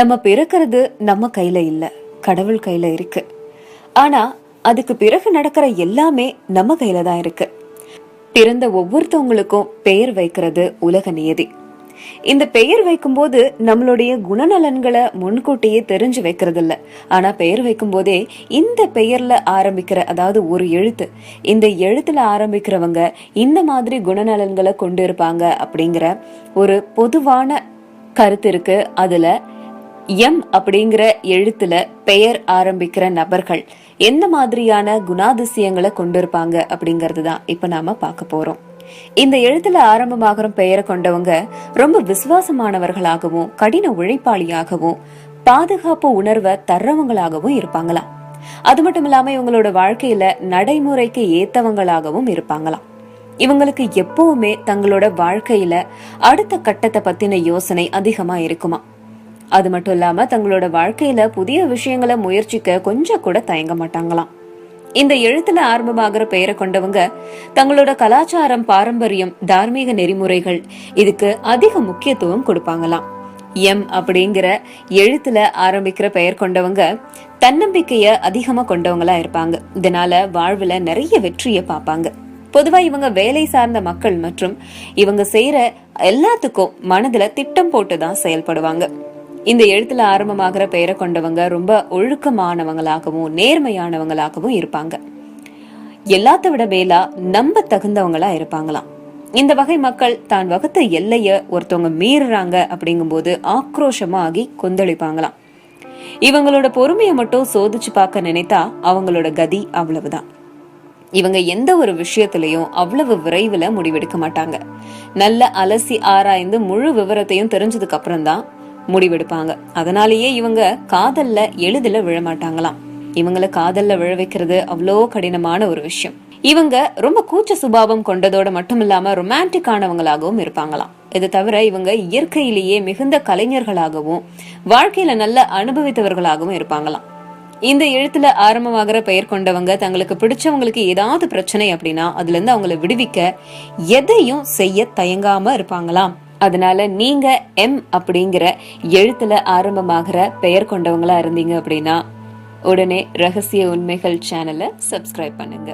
நம்ம பிறக்கிறது நம்ம கையில இல்ல. கடவுள் கையில இருக்கு. ஆனா அதுக்கு பிறகு நடக்கிற எல்லாமே நம்ம கையில தான் இருக்கு. பிறந்த ஒவ்வொருத்தவங்களுக்கும் பெயர் வைக்கிறது உலக நியதி. இந்த பெயர் வைக்கும்போது நம்மளுடைய குணநலன்களை முன்கூட்டியே தெரிஞ்சு வைக்கிறது இல்ல ஆனா பெயர் வைக்கும் போதே இந்த பெயர்ல ஆரம்பிக்கிற அதாவது ஒரு எழுத்து இந்த எழுத்துல ஆரம்பிக்கிறவங்க இந்த மாதிரி குணநலன்களை கொண்டு இருப்பாங்க அப்படிங்கிற ஒரு பொதுவான கருத்து இருக்கு. அதுல எம் அப்படிங்கிற எழுத்துல பெயர் ஆரம்பிக்கிற நபர்கள் எந்த மாதிரியான குணாதிசயங்களை கொண்டிருப்பாங்க அப்படிங்கறது தான் இப்ப நாம பார்க்க போறோம். இந்த எழுத்துல ஆரம்பமாகிற பெயரை கொண்டவங்க ரொம்ப விசுவாசமானவர்களாகவும் கடின உழைப்பாளியாகவும் பாதுகாப்பு உணர்வை தர்றவங்களாகவும் இருப்பாங்களாம். அது மட்டும் இல்லாம இவங்களோட வாழ்க்கையில நடைமுறைக்கு ஏத்தவங்களாகவும் இருப்பாங்களாம். இவங்களுக்கு எப்பவுமே தங்களோட வாழ்க்கையில அடுத்த கட்டத்தை பத்தின யோசனை அதிகமா இருக்குமா அது மட்டும் இல்லாம தங்களோட வாழ்க்கையில புதிய விஷயங்களை முயற்சிக்க கொஞ்சம் கூட தயங்க மாட்டாங்களாம். இந்த எழுத்துல ஆரம்பமாகிற பெயரை கொண்டவங்க தங்களோட கலாச்சாரம் பாரம்பரியம் தார்மீக நெறிமுறைகள் இதுக்கு அதிக முக்கியத்துவம் கொடுப்பாங்களாம். எம் அப்படிங்கிற எழுத்துல ஆரம்பிக்கிற பெயர் கொண்டவங்க தன்னம்பிக்கைய அதிகமா கொண்டவங்களா இருப்பாங்க. இதனால வாழ்வுல நிறைய வெற்றியை பார்ப்பாங்க பொதுவா இவங்க வேலை சார்ந்த மக்கள் மற்றும் இவங்க செய்யற எல்லாத்துக்கும் மனதுல திட்டம் போட்டுதான் செயல்படுவாங்க. இந்த எழுத்துல ஆரம்பமாகிற பெயரை கொண்டவங்க ரொம்ப ஒழுக்கமானவங்களாகவும் நேர்மையானவங்களாகவும் இருப்பாங்க. எல்லாத்த விட மேலா நம்ப தகுந்தவங்களா இருப்பாங்களாம். இந்த வகை மக்கள் தான் வகுத்த எல்லைய ஒருத்தவங்க மீறுறாங்க அப்படிங்கும்போது ஆக்ரோஷமாகி கொந்தளிப்பாங்களாம். இவங்களோட பொறுமையை மட்டும் சோதிச்சு பார்க்க நினைத்தா அவங்களோட கதி அவ்வளவுதான். இவங்க எந்த ஒரு விஷயத்திலையும் அவ்வளவு விரைவில் முடிவெடுக்க மாட்டாங்க. நல்ல அலசி ஆராய்ந்து முழு விவரத்தையும் தெரிஞ்சதுக்கு அப்புறம் தான் முடிவெடுப்பாங்க. அதனாலேயே இவங்க காதல்ல எளிதில் விழமாட்டாங்களாம். இவங்களை காதல்ல விழ வைக்கிறது அவ்வளோ கடினமான ஒரு விஷயம். இவங்க ரொம்ப கூச்ச சுபாவம் கொண்டதோட மட்டும் இல்லாம ரொமான்டிக் ஆனவங்களாகவும் இருப்பாங்களாம். இது தவிர இவங்க இயற்கையிலேயே மிகுந்த கலைஞர்களாகவும் வாழ்க்கையில நல்ல அனுபவித்தவர்களாகவும் இருப்பாங்களாம். இந்த எழுத்துல ஆரம்பமாகிற பெயர் கொண்டவங்க தங்களுக்கு பிடிச்சவங்களுக்கு ஏதாவது பிரச்சனை அப்படின்னா அதுல இருந்து அவங்கள விடுவிக்க எதையும் செய்ய தயங்காம இருப்பாங்களாம். அதனால நீங்க எம் அப்படிங்கிற எழுத்துல ஆரம்பமாகிற பெயர் கொண்டவங்களா இருந்தீங்க அப்படின்னா உடனே ரகசிய உண்மைகள் சேனலை சப்ஸ்கிரைப் பண்ணுங்க.